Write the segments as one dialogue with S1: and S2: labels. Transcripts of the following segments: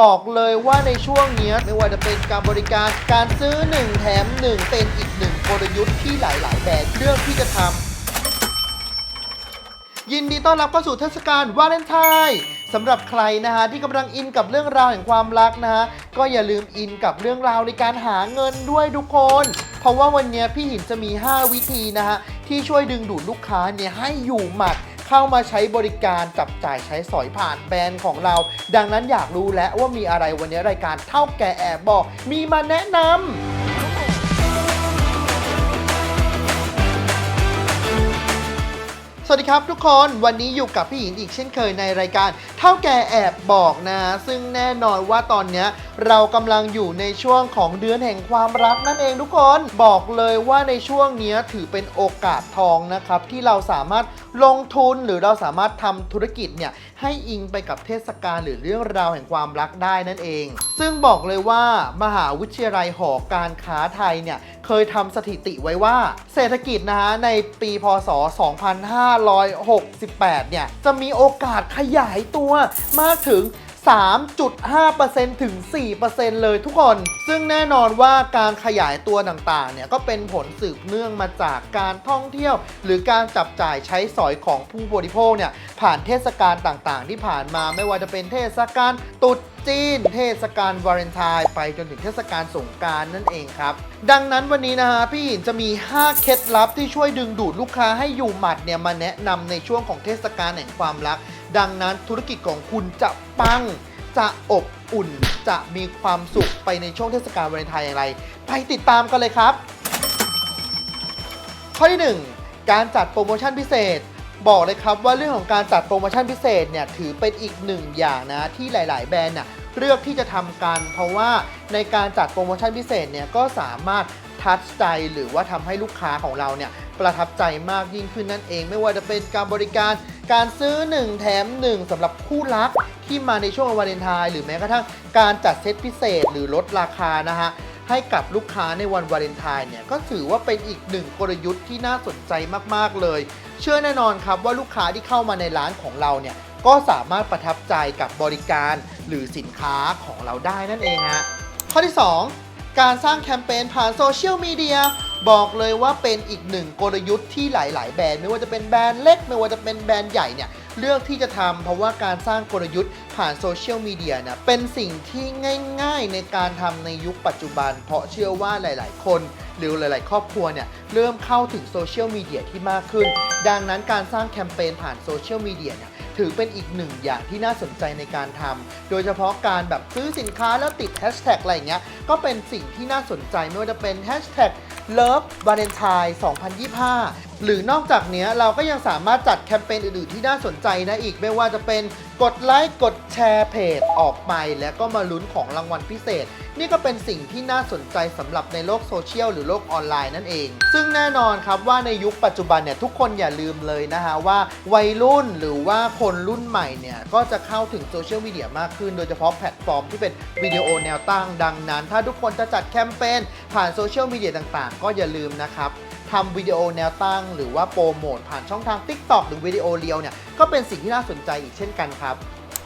S1: บอกเลยว่าในช่วงนี้ไม่ว่าจะเป็นการบริการการซื้อ 1 แถม 1 เป็นอีกหนึ่งกลยุทธ์ที่หลายๆแบรนด์เลือกที่จะทำยินดีต้อนรับเข้าสู่เทศกาลวาเลนไทน์สำหรับใครนะฮะที่กำลังอินกับเรื่องราวแห่งความรักนะฮะก็อย่าลืมอินกับเรื่องราวในการหาเงินด้วยทุกคน เพราะว่าวันนี้พี่หินจะมี 5 วิธีนะฮะที่ช่วยดึงดูดลูกค้าเนี่ยให้อยู่หมัด เข้ามาใช้บริการจับจ่ายใช้สอยผ่านแบรนด์ของเรา ดังนั้นอยากรู้แล้วว่ามีอะไรวันนี้รายการเท่าแก่แอบบอก มีมาแนะนำสวัสดีครับทุกคนวันนี้อยู่กับพี่หญิงอีกเช่นเคยในรายการ เท่าแก่แอบบอกนะ ซึ่งแน่นอนว่าตอนนี้เรากำลังอยู่ในช่วงของเดือนแห่งความรักนั่นเองทุกคนบอกเลยว่าในช่วงนี้ถือเป็นโอกาสทองนะครับ ที่เราสามารถ ลงทุนหรือเราสามารถทำธุรกิจเนี่ยให้อิงไปกับเทศกาลหรือเรื่องราวแห่งความรักได้นั่นเอง ซึ่งบอกเลยว่ามหาวิทยาลัยหอการค้าไทยเนี่ยเคยทำสถิติไว้ว่าเศรษฐกิจนะฮะในปีพศ 2568 เนี่ยจะมีโอกาสขยายตัวมากถึง 3.5%ถึง 4%เลยทุกคน ซึ่งแน่นอนว่าการขยายตัวต่างๆ เนี่ยก็เป็นผลสืบเนื่องมาจากการท่องเที่ยว หรือการจับจ่ายใช้สอยของผู้บริโภคเนี่ยผ่านเทศกาลต่างๆ ที่ผ่านมาไม่ว่าจะเป็นเทศกาลตรุษ จีน เทศกาลวาเลนไทน์ไปจนถึงเทศกาลสงกรารนั่นเองครับ ดังนั้นวันนี้นะฮะพี่หินจะมี 5 เคล็ดลับที่ช่วยดึงดูดลูกค้าให้อยู่หมัดเนี่ยมาแนะนำในช่วงของเทศกาลแห่งความรัก ดังนั้นธุรกิจของคุณจะปังจะอบอุ่นจะมีความสุขไปในช่วงเทศกาลวาเลนไทน์อย่างไร ไปติดตามกันเลยครับ ข้อที่ 1 การจัดโปรโมชั่นพิเศษ บอกเลยครับว่าเรื่องของการจัดโปรโมชั่นพิเศษเนี่ยถือเป็นอีกหนึ่งอย่างนะที่หลาย ๆ แบรนด์น่ะเลือกที่จะทำกัน เพราะว่าในการจัดโปรโมชั่นพิเศษเนี่ยก็สามารถทัชใจหรือว่าทำให้ลูกค้าของเราเนี่ยประทับใจมากยิ่งขึ้นนั่นเอง ไม่ว่าจะเป็นการบริการการซื้อ 1 แถม 1สำหรับคู่รักที่มาในช่วงวาเลนไทน์หรือแม้กระทั่งการจัดเซตพิเศษหรือลดราคานะฮะให้กับลูกค้าในวันวาเลนไทน์เนี่ยก็ถือว่าเป็นอีกหนึ่งกลยุทธ์ที่น่าสนใจมาก ๆ เลย เชื่อแน่นอนครับว่าลูกค้าที่เข้ามาในร้านของเราเนี่ยก็สามารถประทับใจกับบริการหรือสินค้าของเราได้นั่นเองฮะข้อที่ 2 การสร้างแคมเปญผ่านโซเชียลมีเดีย บอกเลยว่าเป็นอีกหนึ่งกลยุทธ์ที่หลาย ๆ แบรนด์ไม่ว่าจะเป็นแบรนด์เล็ก ไม่ว่าจะเป็นแบรนด์ใหญ่เนี่ยเลือกที่จะทำเพราะว่าการสร้างกลยุทธ์ผ่านโซเชียลมีเดียเนี่ยเป็นสิ่งที่ง่าย ๆ ในการทำในยุคปัจจุบัน เพราะเชื่อว่าหลาย ๆ คนหรือหลาย ๆ ครอบครัวเนี่ยเริ่มเข้าถึงโซเชียลมีเดียที่มากขึ้น ดังนั้นการสร้างแคมเปญผ่านโซเชียลมีเดียเนี่ยถือเป็นอีกหนึ่งอย่างที่น่าสนใจในการทำ โดยเฉพาะการแบบซื้อสินค้าแล้วติดแฮชแท็กอะไรเงี้ย ก็เป็นสิ่งที่น่าสนใจไม่ว่าจะเป็นแฮชแท็ก Love Valentine 2025 หรือนอกจากนี้เราก็ยังสามารถจัดแคมเปญอื่นๆที่น่าสนใจนะอีก ไม่ว่าจะเป็นกดไลค์ กดแชร์เพจออกไป แล้วก็มาลุ้นของรางวัลพิเศษ นี่ก็เป็นสิ่งที่น่าสนใจสำหรับในโลกโซเชียลหรือโลกออนไลน์นั่นเอง ซึ่งแน่นอนครับว่าในยุคปัจจุบันเนี่ยทุกคนอย่าลืมเลยนะฮะว่าวัยรุ่นหรือว่าคนรุ่นใหม่เนี่ยก็จะเข้าถึงโซเชียลมีเดียมากขึ้น โดยเฉพาะแพลตฟอร์มที่เป็นวิดีโอแนวตั้งดังนั้น ถ้าทุกคนจะจัดแคมเปญผ่านโซเชียลมีเดียต่างๆก็อย่าลืมนะครับทำวิดีโอแนวตั้ง หรือว่าโปรโมทผ่านช่องทาง TikTok หรือวิดีโอเรียวเนี่ยก็เป็นสิ่งที่น่าสนใจอีกเช่นกันครับ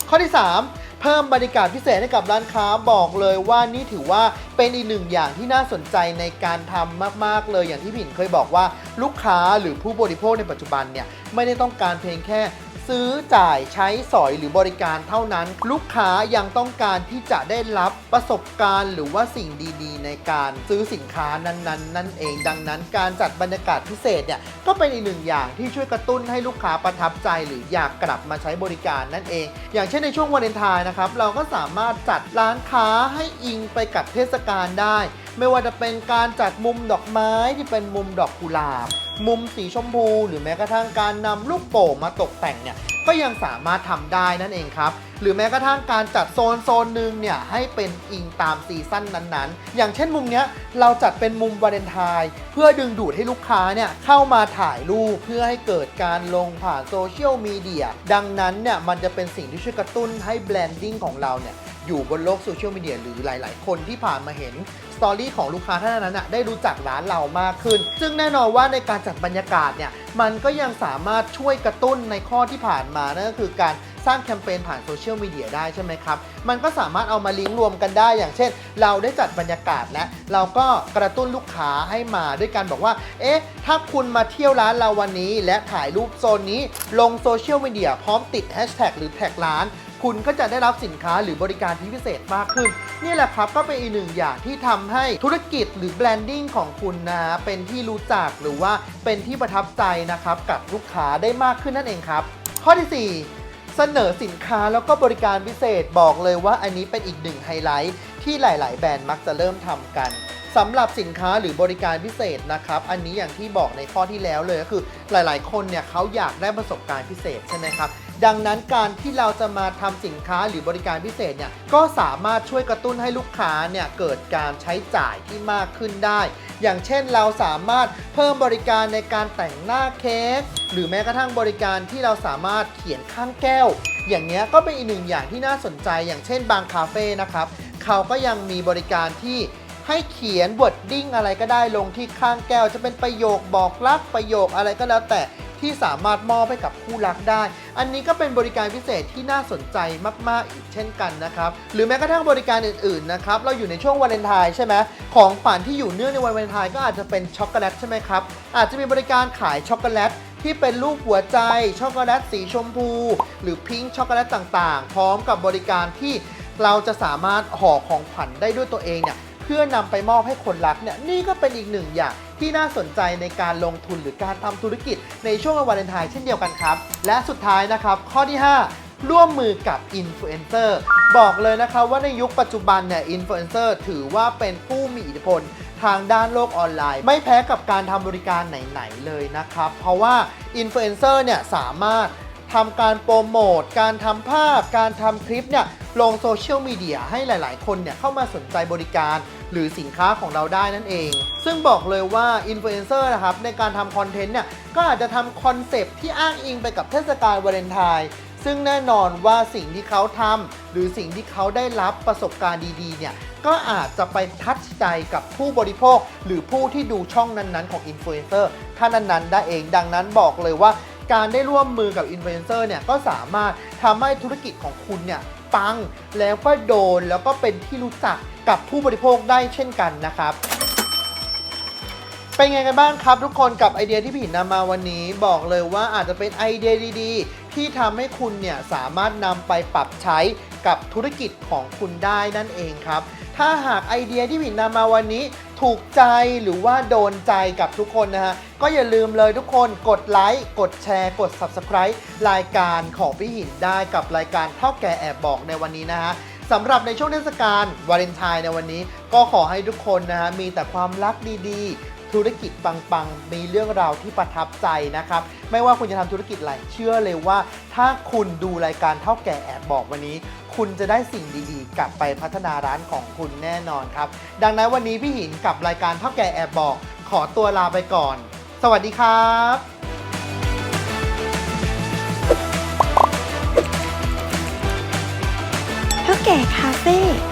S1: ข้อที่ 3 เพิ่มบรรยากาศพิเศษให้กับร้านค้าบอกเลยว่านี่ถือว่าเป็นอีกหนึ่งอย่างที่น่าสนใจในการทำมาก ๆ เลยอย่างที่ผินเคยบอกว่าลูกค้าหรือผู้บริโภคในปัจจุบันเนี่ยไม่ได้ต้องการเพียงแค่ ซื้อจ่ายใช้สอยหรือบริการเท่านั้น ลูกค้ายังต้องการที่จะได้รับประสบการณ์หรือว่าสิ่งดีๆ ในการซื้อสินค้านั้น ๆ นั่นเอง ดังนั้นการจัดบรรยากาศพิเศษเนี่ยก็เป็นอีกหนึ่งอย่างที่ช่วยกระตุ้นให้ลูกค้าประทับใจหรืออยากกลับมาใช้บริการนั่นเอง อย่างเช่นในช่วงวาเลนไทน์นะครับเราก็สามารถจัดร้านค้าให้อิงไปกับเทศกาลได้ ไม่ว่าจะเป็นการจัดมุมดอกไม้ที่เป็นมุมดอกกุหลาบ มุมสีชมพูหรือแม้กระทั่งการนำลูกโป่งมาตกแต่งเนี่ยก็ยังสามารถทำได้นั่นเองครับ หรือแม้กระทั่งการจัดโซนโซนหนึ่งเนี่ยให้เป็นอิงตามซีซั่นนั้นๆ อย่างเช่นมุมเนี้ยเราจัดเป็นมุมวาเลนไทน์เพื่อดึงดูดให้ลูกค้าเนี่ยเข้ามาถ่ายรูปเพื่อให้เกิดการลงผ่านโซเชียลมีเดียดังนั้นเนี่ยมันจะเป็นสิ่งที่ช่วยกระตุ้นให้แบรนดิ้งของเราเนี่ย อยู่บนโลกโซเชียลมีเดียหรือหลาย ๆ คนที่ผ่านมาเห็นสตอรี่ของลูกค้าท่านนั้นน่ะได้รู้จักร้านเรามากขึ้น ซึ่งแน่นอนว่าในการจัดบรรยากาศเนี่ยมันก็ยังสามารถช่วยกระตุ้นในข้อที่ผ่านมานั่นก็คือการสร้างแคมเปญผ่านโซเชียลมีเดียได้ใช่ไหมครับ มันก็สามารถเอามาลิงก์รวมกันได้ อย่างเช่น เราได้จัดบรรยากาศและเราก็กระตุ้นลูกค้าให้มาด้วยกันบอกว่า เอ๊ะ ถ้าคุณมาเที่ยวร้านเราวันนี้ และถ่ายรูปโซนนี้ลงโซเชียลมีเดียพร้อมติดแฮชแท็กหรือแท็กร้าน คุณก็จะได้รับสินค้าหรือบริการที่พิเศษมากขึ้น นี่แหละครับก็เป็นอีกหนึ่งอย่างที่ทำให้ธุรกิจหรือแบรนดิ้งของคุณนะฮะเป็นที่รู้จักหรือว่าเป็นที่ประทับใจนะครับกับลูกค้าได้มากขึ้นนั่นเองครับ ข้อที่ 4เสนอสินค้าแล้วก็บริการพิเศษบอกเลยว่าอันนี้เป็นอีกหนึ่งไฮไลท์ที่หลาย ๆ แบรนด์มักจะเริ่มทำกันสำหรับสินค้าหรือบริการพิเศษนะครับ อันนี้อย่างที่บอกในข้อที่แล้วเลยก็คือหลาย ๆ คนเนี่ยเขาอยากได้ประสบการณ์พิเศษใช่ไหมครับ ดังนั้นการที่เราจะมาทำสินค้าหรือบริการพิเศษเนี่ยก็สามารถช่วยกระตุ้นให้ลูกค้าเนี่ยเกิดการใช้จ่ายที่มากขึ้นได้ อย่างเช่นเราสามารถเพิ่มบริการในการแต่งหน้าเค้กหรือแม้กระทั่งบริการที่เราสามารถเขียนข้างแก้ว อย่างเงี้ยก็เป็นอีกหนึ่งอย่างที่น่าสนใจ อย่างเช่นบางคาเฟ่นะครับเขาก็ยังมีบริการที่ให้เขียนบทดิ้งอะไรก็ได้ลงที่ข้างแก้ว จะเป็นประโยคบอกรักประโยคอะไรก็แล้วแต่ ที่สามารถมอบให้กับคู่รักได้ อันนี้ก็เป็นบริการพิเศษที่น่าสนใจมากๆอีกเช่นกันนะครับหรือแม้กระทั่งบริการอื่นๆนะครับเราอยู่ในช่วงวาเลนไทน์ใช่ไหมของขวัญที่อยู่เนื่องในวันวาเลนไทน์ก็อาจจะเป็นช็อกโกแลตใช่ไหมครับอาจจะมีบริการขายช็อกโกแลตที่เป็นรูปหัวใจช็อกโกแลตสีชมพู หรือพิงค์ช็อกโกแลตต่างๆ พร้อมกับบริการที่เราจะสามารถห่อของขวัญได้ด้วยตัวเองเนี่ย พื่อนำไปมอบให้คนรักเนี่ยนี่ก็เป็นอีกหนึ่งอย่างที่น่าสนใจในการลงทุนหรือการทำธุรกิจในช่วงวันวาเลนไทน์เช่นเดียวกันครับ และสุดท้ายนะครับ ข้อที่ 5 ร่วมมือกับอินฟลูเอนเซอร์บอกเลยนะครับว่าในยุคปัจจุบันเนี่ยอินฟลูเอนเซอร์ถือว่าเป็นผู้มีอิทธิพลทางด้านโลกออนไลน์ ไม่แพ้กับการทำบริการไหน ๆ เลยนะครับ เพราะว่าอินฟลูเอนเซอร์เนี่ยสามารถทำการโปรโมท การทำภาพ การทำคลิปเนี่ยลงโซเชียลมีเดียให้หลาย ๆ คนเนี่ยเข้ามาสนใจบริการ หรือสินค้าของเราได้นั่นเอง ซึ่งบอกเลยว่าอินฟลูเอนเซอร์นะครับในการทำคอนเทนต์เนี่ยก็อาจจะทำคอนเซปที่อ้างอิงไปกับเทศกาลวาเลนไทน์ซึ่งแน่นอนว่าสิ่งที่เขาทำหรือสิ่งที่เขาได้รับประสบการณ์ดีๆเนี่ยก็อาจจะไปทัชใจกับผู้บริโภค หรือผู้ที่ดูช่องนั้นๆ ของอินฟลูเอนเซอร์ท่านนั้นๆได้เองดังนั้นบอกเลยว่าการได้ร่วมมือกับอินฟลูเอนเซอร์เนี่ยก็สามารถทำให้ธุรกิจของคุณเนี่ยปังแล้วก็โดนแล้วก็เป็นที่รู้จัก กับผู้บริโภคได้เช่นกันนะครับ เป็นไงกันบ้างครับ ทุกคนกับไอเดียที่พี่หินนำมาวันนี้บอกเลยว่าอาจจะเป็นไอเดียดีๆ ที่ทำให้คุณเนี่ยสามารถนำไปปรับใช้กับธุรกิจของคุณได้นั่นเองครับ ถ้าหากไอเดียที่พี่หินนำมาวันนี้ถูกใจหรือว่าโดนใจกับทุกคนนะฮะ ก็อย่าลืมเลยทุกคนกดไลค์ กดแชร์ กด Subscribe รายการของพี่หินได้กับรายการเท่าแก่แอบบอกในวันนี้นะฮะ สำหรับในช่วงเทศกาลวาเลนไทน์ในวันนี้ ก็ขอให้ทุกคนนะฮะมีแต่ความรักดีๆ ธุรกิจปังๆ มีเรื่องราวที่ประทับใจนะครับ ไม่ว่าคุณจะทำธุรกิจอะไรเชื่อเลยว่า ถ้าคุณดูรายการเท่าแก่แอบบอกวันนี้ คุณจะได้สิ่งดีๆ กลับไปพัฒนาร้านของคุณแน่นอนครับ ดังนั้นวันนี้พี่หินกับรายการเท่าแก่แอบบอก ขอตัวลาไปก่อน สวัสดีครับ
S2: ก่คาเฟ่